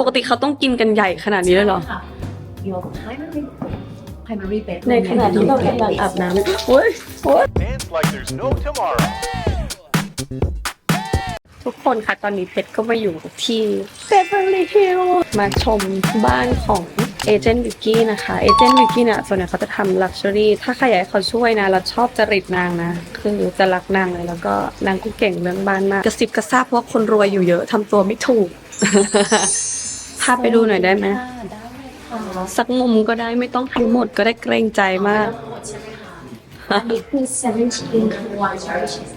ปกติเขาต้องกินกันใหญ่ขนาดนี้เลยเหรอค่ะ Your primary primary bedroom ในขณะที่เรากำลังอาบน้ำโอ้ยโอ้ย Dance like there's no tomorrow. ทุกคนคะตอนนี้เพชรก็มาอยู่ที่เ e เ e อร์ลี i ิลมาชมบ้านของเอเจนต์วิกกี้นะคะเอเจนต์วิกกี้เนี่ยส่วนใหญ่เขาจะทำลักชัวรี่ถ้าใครอยากให้เขาช่วยนะ เราชอบจริตนางนะ คือจะรักนางเลยแล้วก็นางก็เก่งเรื่องบ้านมาก กระซิบกระซาบเพราะว่าคนรวยอยู่เยอะทำตัวไม่ถูก พาไปดูหน่อยได้ไหมค่ะได้เลยค่ะสักมุมก็ได้ไม่ต้องทั้งหมดก็ได้เกรงใจมากทั้งหมดใช่ไหมคะอันนี้คือ 17 one churches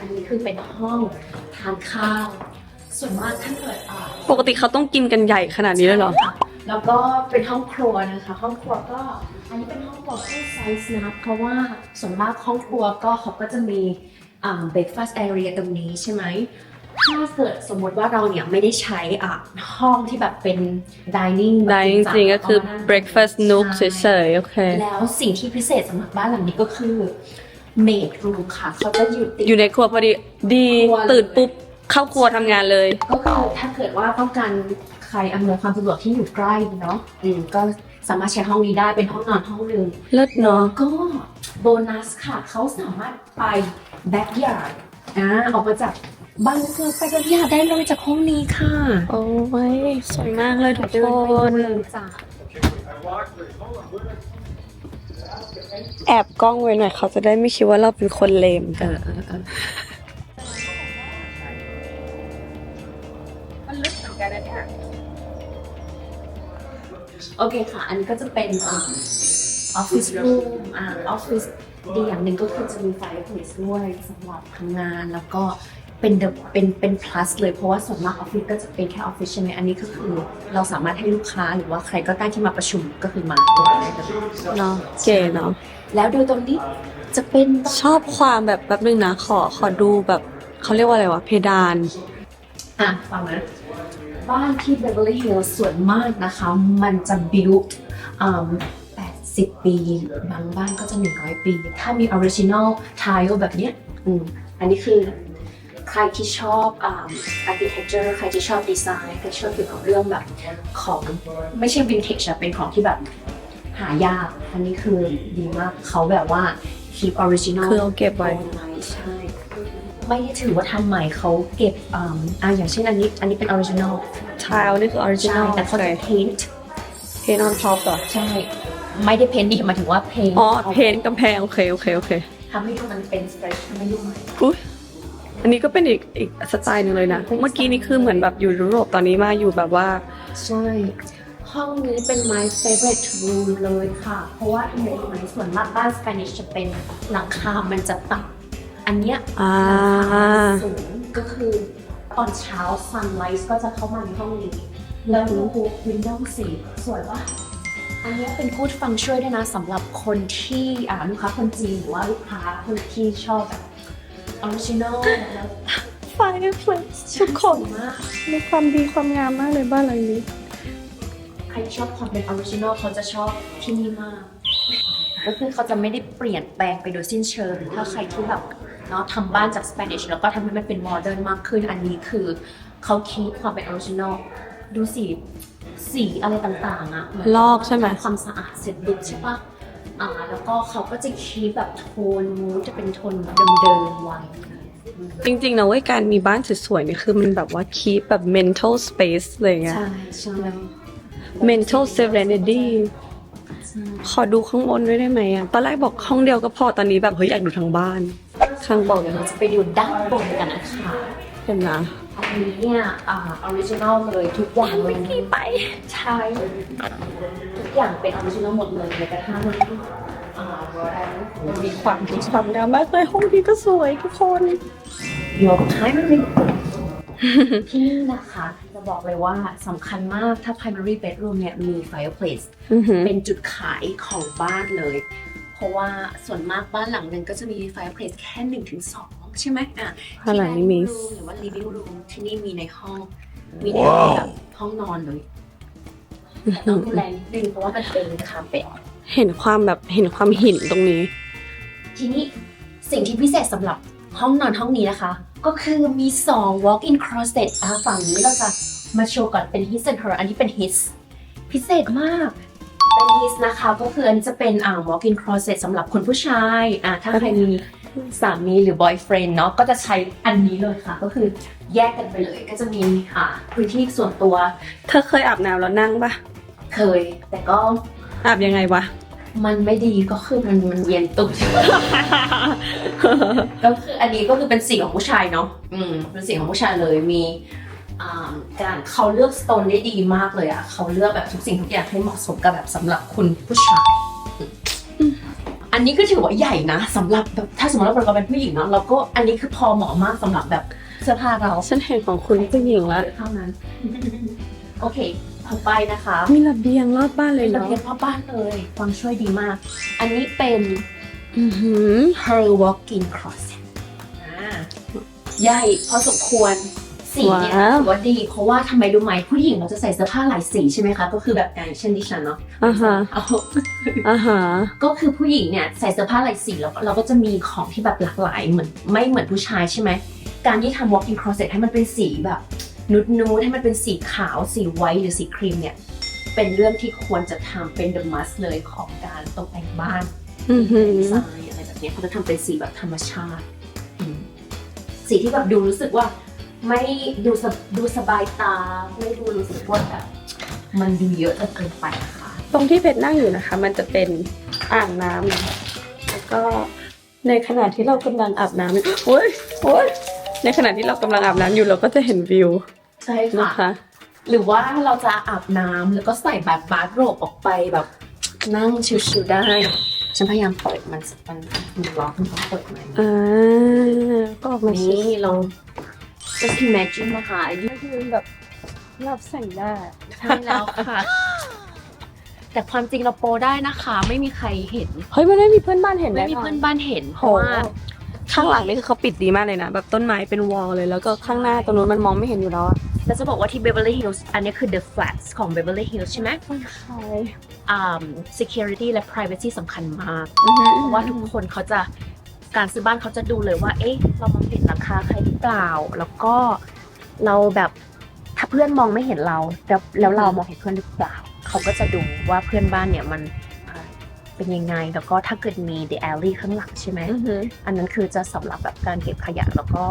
อันนี้คือเป็นห้องทานข้าว ส่วนมากถ้าเกิดอ่าปกติเขาต้องกินกันใหญ่ขนาดนี้เลยเหรอ แล้วก็เป็นห้องครัวนะคะ ห้องครัวก็ อันนี้เป็นห้องครัว full size นะ เพราะว่าส่วนมากห้องครัวก็เขาก็จะมีอ่า breakfast area ตรงนี้ใช่ไหม ถ้าเกิดสมมติว่าเราเนี่ยไม่ได้ใช้อะห้องที่แบบเป็น dining แบบได้จริงๆก็คือ เามานั่ง breakfast nook เฉใช่ ยๆ โอเค แล้วสิ่งที่พิเศษสำหรับบ้านหลังนี้ก็คือ maid room ค่ะ เขาจะอยู่ติด อยู่ในครัวพอดี ดีครัวเลย ตื่นปุ๊บ เข้าครัวทำงานเลย ก็คือถ้าเกิดว่าต้องการใครอำนวยความสะดวกที่อยู่ใกล้เนาะอืมก็สามารถใช้ห้องนี้ได้เป็นห้องนอนห้องหนึ่งเลิศเนาะก็โบนัสค่ะ เขาสามารถไป backyard อ่าออกมาจาก บ้านคือไป backyard ได้เลยจากห้องนี้ค่ะ โอ้ยสวยมากเลยทุกเดินคไปนเลยจ้ะแอบกล้องไว้หน่อยเขาจะได้ไม่คิดว่าเราเป็นคนเลมกันมันลึกเหมือนกันนะเนี่ยโอเคค่ะ อันนี้ก็จะเป็นออฟฟิศรูมอ่าออฟฟิศดีอย่างหนึ่งก็คือจะมีไฟเ a c e ด้วยสำหรับทำงานแล้วก็ เป็น the- เป็นเป็น plus เลยเพราะว่าส่วนมากออฟฟิศก็จะเป็นแค่ออฟฟิศใช่ไหมอันนี้ก็คือเราสามารถให้ลูกค้าหรือว่าใครก็ได้ที่มาประชุมก็คือมาตรงนี้ได้เลยเนาะเก๋เนาะแล้วโดยตรงนี้จะเป็นชอบความแบบแป๊บนึงนะขอขอดูแบบเขาเรียกว่าอะไรวะเพดานอะฟังนะบ้านที่ Beverly Hills ส่วนมากนะคะ มันจะ build อืม80ปีบางบ้านก็จะ100ปี ถ้ามี original tile แบบเนี้ยอืมอันนี้คือ ใครที่ชอบอ่า architecture ใครที่ชอบดีไซน์ใครชอบเกี่ยวกับเรื่องแบบของไม่ใช่ vintage อะเป็นของที่แบบหายาก อันนี้คือดีมากเขาแบบว่า keep original คือเอาเก็บไว้ ใช่ ไม่ได้ถือว่าทำใหม่เขาเก็บอ่าอ่าอย่างเช่นอันนี้ อันนี้เป็น original ทายนี่คือออริจิใช่นอลแต่เขาจะ paint เพนออนท็อปเหรอใช่ ไม่ได้ paint ดิหมายถึงว่า paint อ๋อเพนกำแพง โอเค โอเค โอเคทำให้ดูมันเป็น fresh ทำให้ดูใหม่ อุ๊ย อันนี้ก็เป็นอีกอีกสไตล์หนึ่งเลยนะ เมื่อกี้นี่คือเหมือนแบบอยู่ยุโรปตอนนี้มาอยู่แบบว่า ใช่ ห้องนี้เป็น my favorite room เลยค่ะ เพราะว่าทำไมรู้ไหมส่วนมากบ้าน Spanish จะเป็นหลังคา มันจะต่ำอันเนี้ยอ่าสูงก็คือตอนเช้า sunlight ก็จะเข้ามาในห้องนี้ แล้วดูวินโดว์สีสวยป่ะอันนี้เป็น good function ด้วยนะสำหรับคนที่อ่าลูกค้าคนจีนหรือว่าลูกค้าคนที่ชอบแบบ original แล้วไฟเฟลทุกคนสวยมากมีความดีความงามมากเลยบ้านหลังนี้ ใครที่ชอบความเป็น original เขาจะชอบที่นี่มาก ก็คือเขาจะไม่ได้เปลี่ยนแปลงไปโดยสิ้นเชิง ถ้าใครที่แบบเนาะทำบ้านจาก Spanish แล้วก็ทำให้มันเป็น modern มากขึ้น อันนี้คือเขาคีปความเป็น original ดูสีสีอะไรต่างๆอะเหมืนลอกใช่ไหมทำความสะอาดเสร็จปุ๊บใช่ปะ อ่าแล้วก็เขาก็จะคีปแบบโทนมูดจะเป็นโทนเดิมๆไว้จริงๆนะเว้ยการมีบ้านสวยๆนี่คือมันแบบว่า keep แบบ mental space เลยไง ใช่ใช่ mental serenity ขอดูข้างบนด้วยได้ไหมอะ ตอนแรกบอกห้องเดียวก็พอ ตอนนี้แบบเฮ้ยอยากดูทั้งบ้าน ข้างบนเดี๋ยวเราจะไปดูด้านบนกันนะคะเห็นนะอันนี้เนี่ยอ่าออริจินอลเลยทุกอย่างเลยไม่ไปใช่ทุก อย่างเป็นออริจินอลหมดเลยแม้กระทั่งอ่ามันมีความดีความงามมากเลยห้องนี้ก็สวยทุกคนโยกท้ายมันม่ที่นี่นะคะจะบอกเลยว่าสำคัญมากถ้า primary bedroom เนี่ยมี fireplace เป็นจุดขายของบ้านเลย เพราะว่าส่วนมากบ้านหลังหนึ่งก็จะมี fireplace แค่หนึ่งถึงสองใช่ไหมอะบ้านหลังนี้มีที่ dining room หรือว่า living room ที่นี่มีในห้อง มีในห้องแบบห้องนอนเลย ต้องแลนิดนึงเพราะว่ามันเป็นคาเฟ่เห็นความแบบเห็นความหินตรงนี้ ทีนี้สิ่งที่พิเศษสำหรับห้องนอนห้องนี้นะคะ ก็คือมี 2 walk-in closet อะฝั่งนี้เราจะมาโชว์ก่อนเป็น his and her อันนี้เป็น his พิเศษมาก เป็น his นะคะก็คืออันนี้จะเป็นอ่า walk-in closet สำหรับคุณผู้ชายอ่าถ้าใครมีสามีหรือ boyfriend เนาะก็จะใช้อันนี้เลยค่ะ ก็คือแยกกันไปเลยก็จะมีอ่าพื้นที่ส่วนตัว เธอเคยอาบน้ำแล้วนั่งปะ เคย แต่ก็อาบยังไงวะ มันไม่ดีก็คือมันมันเย็นตุกก็คืออันนี้ก็คือเป็นสีของผู้ชายเนาะ อืม เป็นสีของผู้ชายเลย มีอ่าการเขาเลือกสโตนได้ดีมากเลยอะเขาเลือกแบบทุกสิ่งทุกอย่างให้เหมาะสมกับแบบสำหรับคุณผู้ชายอืมอันนี้ก็ถือว่าใหญ่นะสำหรับแบบถ้าสมมติว่าเราเป็นผู้หญิงเนาะเราก็อันนี้คือพอเหมาะมากสำหรับแบบเสื้อผ้าเราฉันเห็นของคุณผู้หญิงแล้วเท่านั้น โอเค ต่อไปนะคะมีระเบียงรอบบ้านเลยเป็นระเนาะเบียงรอบบ้านเลยฟังช่วยดีมาก อันนี้เป็น อือหือ her walk-in closet อ่าใหญ่พอสมควรสีเนี่ยว้าว ถือว่าดี เพราะว่าทำไมรู้ไหมผู้หญิงเราจะใส่เสื้อผ้าหลายสีใช่ไหมคะ ก็คือแบบอย่างเช่นดิฉันเนาะอ่าฮะเอา อ่าฮะก็คือผู้หญิงเนี่ยใส่เสื้อผ้าหลายสีแล้วเราก็จะมีของที่แบบหลากหลายเหมือนไม่เหมือนผู้ชายใช่ไหม การที่ทำ walk-in closet ให้มันเป็นสีแบบ นุดนูดๆให้มันเป็นสีขาวสีไวท์หรือสีครีมเนี่ย เป็นเรื่องที่ควรจะทำเป็น the must เลยของการตกแต่งบ้านอือหือดีไซน์อะไรแบบเนี้ยเขาจะทำเป็นสีแบบธรรมชาติอืมสีที่แบบดูรู้สึกว่า ไม่ดูสบดูสบายตา ไม่ดูรู้สึกว่าแบบมันดูเยอะจนเกินไปค่ะ ตรงที่เพชรนั่งอยู่นะคะ มันจะเป็นอ่างน้ำนะคะแล้วก็ในขณะที่เรากำลังอาบน้ำอยู่โอ๊ยโอ๊ย ในขณะที่เรากำลังอาบน้ำอยู่เราก็จะเห็นวิวใช่นะค่ะคะ หรือว่าเราจะอาบน้ำแล้วก็ใส่แบบบาร์โรบออกไปแบบ นั่งชิลๆได้ ฉันพยายามเปิดมันมันมันล็อกมันต้องเปิดไหมอ่าก็ออกมาชินี่ลอง just imagine นะคะก็คือแบบรับแสงแดดใช่แล้วค่ะ แต่ความจริงเราโปรได้นะคะ ไม่มีใครเห็น เฮ้ยไม่ได้มีเพื่อนบ้านเห็นไม่แน่มีนอเพื่อนนบ้านเห็นเพโห ราะว่า ข้างหลังนี่คือเขาปิดดีมากเลยนะ แบบต้นไม้เป็นวอลเลย แล้วก็ข้างหน้าตรงนู้นมันมองไม่เห็นอยู่แล้วอะแล้วจะบอกว่าที่ Beverly Hills อันนี้คือ the flats ของ Beverly Hills ใช่ไหมใช่อ่า security และ privacy สำคัญมากเพเพราะว่าทุกคนเขาจะการซื้อบ้านเขาจะดูเลยว่า เอ๊ะ เรามองเห็นราคาใครหรือเปล่า แล้วก็เราแบบถ้าเพื่อนมองไม่เห็นเราแล้วแล้วเรามองเห็นเพื่อนหรือเปล่า เขาก็จะดูว่าเพื่อนบ้านเนี่ยมันอ่า เป็นยังไง แล้วก็ถ้าเกิดมี the alley ข้างหลังใช่ไหมอือหืออันนั้นคือจะสำหรับแบบการเก็บขยะแล้วก็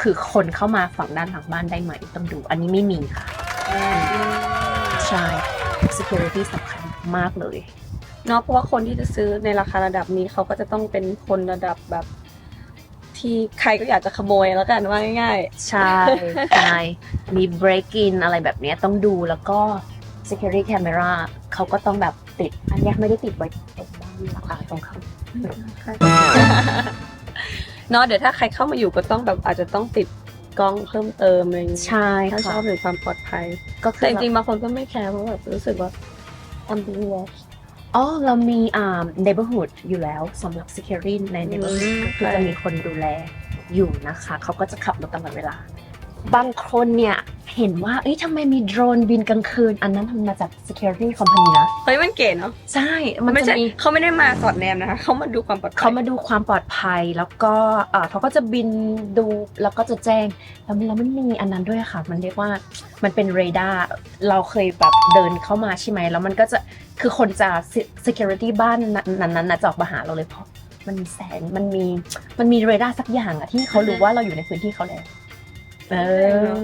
คือคนเข้ามาฝั่งด้านหลังบ้านได้ไหมต้องดู อันนี้ไม่มีค่ะใช่ security สำคัญมากเลยเนาะเพราะว่าคนที่จะซื้อในราคาระดับนี้เขาก็จะต้องเป็นคนระดับแบบ ที่ใครก็อยากจะขโมยแล้วกันว่าง่ายใช่ใช่มี break in อะไรแบบเนี้ยต้องดูแล้วก็ security camera เขาก็ต้องแบบ ติด อันเนี้ยไม่ได้ติดไว้ตรงด้านหลังอะตรงเขาๆเนาะเดี๋ยวถ้าใครเข้ามาอยู่ก็ต้องแบบอาจจะต้องติดกล้องเพิ่มเติมอะไรอย่างเงี้ยใช่ถ้าชค่ะอบถึงความปลอดภัย ก็คืแต่อจริงๆบางคนก็ไม่แคร์เพราะแบบรู้สึกว่า I'm being watched อ๋อเรามีอ่า neighborhood อยู่แล้วสำหรับ security ใน neighborhood อืมก็คือจะมีคนดูแลอยู่นะคะ เขาก็จะขับรถตลอดเวลา บางคนเนี่ยเห็นว่า เอ้ยทำไมมีโดรนบินกลางคืน อันนั้นทำมาจาก security company นะ เฮ้ยมันเก๋เนาะ ใช่ มันไม่จะใช่มีเขาไม่ได้มาสอดแนมนะคะ เขามาดูความปลอดภัยเขามาดูความปลอดภัย แล้วก็เอ่อเขาก็จะบินดู แล้วก็จะแจ้ง แล้วแล้วมันมีอันนั้นด้วยค่ะ มันเรียกว่า มันเป็นเรดาร์ เราเคยแบบเดินเข้ามาใช่ไหม แล้วมันก็จะ คือคนจะ security บ้านนั้นนั้นนะจะออกมาหาเราเลยเพราะ มันมีแสง มันมี มันมีเรดาร์สักอย่างอะที่เขารู้ว่าเราอยู่ในพื้นที่เขาแล้ว เอ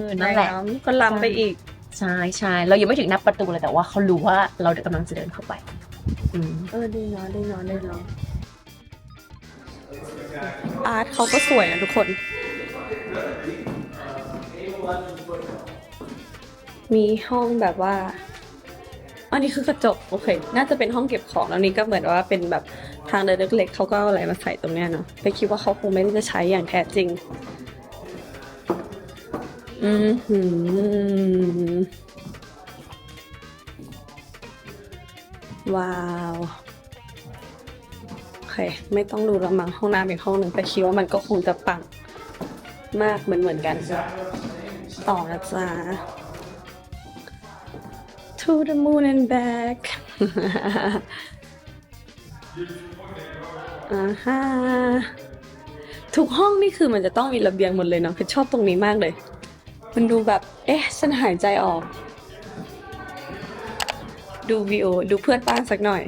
อนั่นแหละก็ล้ำไปอีก ใช่ใช่เรายังไม่ถึงหนับประตูเลยแต่ว่าเขารู้ว่าเรากำลังจะเดินเข้าไปอืมเออดีเนาะดีเนาะดีเนาะอาร์ตเขาก็สวยนะทุกคน มีห้องแบบว่า อันนี้คือกระจกโอเค น่าจะเป็นห้องเก็บของแล้วนี่ก็เหมือนว่าเป็นแบบทางเดินเล็กๆเขาก็เอาอะไรมาใส่ตรงเนี้ยเนาะไปคิดว่าเขาคงไม่ได้จะใช้อย่างแท้จริง อือหือ ว้าว โอเค ไม่ต้องดูละมั้งห้องน้ำอีกห้องหนึ่งแต่คิดว่ามันก็คงจะปังมากเหมือนเหมือนกัน ต่อนะจ๊ะ to the moon and back อ่าฮะทุกห้องนี่คือมันจะต้องมีระเบียงหมดเลยเนาะคือชอบตรงนี้มากเลย มันดูแบบ เอ๊ะ ฉันหายใจออก ดูวิว ดูเพื่อนบ้านสักหน่อย